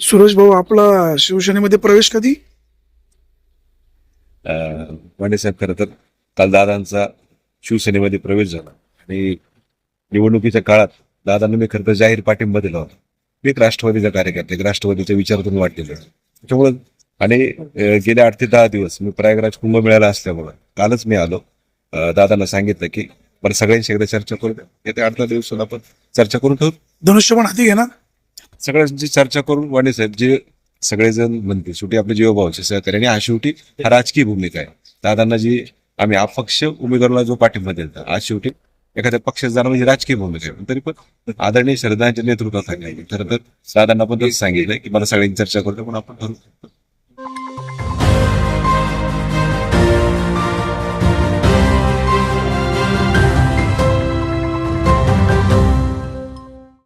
सुरेश भाऊ आपला शिवसेनेमध्ये प्रवेश कधी? पांडे साहेब खरं तर काल दादांचा शिवसेनेमध्ये प्रवेश झाला. आणि निवडणुकीच्या काळात दादांना मी खरं तर जाहीर पाठिंबा दिला होता. मी एक राष्ट्रवादीचा कार्यकर्ता एक राष्ट्रवादीच्या विचारातून वाटलेलो. त्याच्यामुळं आणि गेले आठ ते दहा दिवस मी प्रयागराज कुंभमेळ्याला असल्यामुळं कालच मी आलो. दादांना सांगितलं की बरं सगळ्यांशी एकदा चर्चा करू द्या येत्या आठ दहा दिवसात आपण चर्चा करून ठेवू. धनुष्य पण हाती घेणार सगळ्यांची चर्चा करून वाणी साहेब जे सगळेजण म्हणते शेवटी आपले जीवभावाचे सहकारी आणि हा शेवटी हा राजकीय भूमिका आहे. दादांना जी आम्ही अपक्ष उमेदवाराला जो पाठिंबा देतो आज शेवटी एखाद्या पक्षात जाणं म्हणजे राजकीय भूमिका आहे. तरी पण आदरणीय श्रद्धांच्या नेतृत्वात सांगितलं खरं तर दादांना पण सांगितलं की मला सगळ्यांची चर्चा करतो पण आपण ठरवू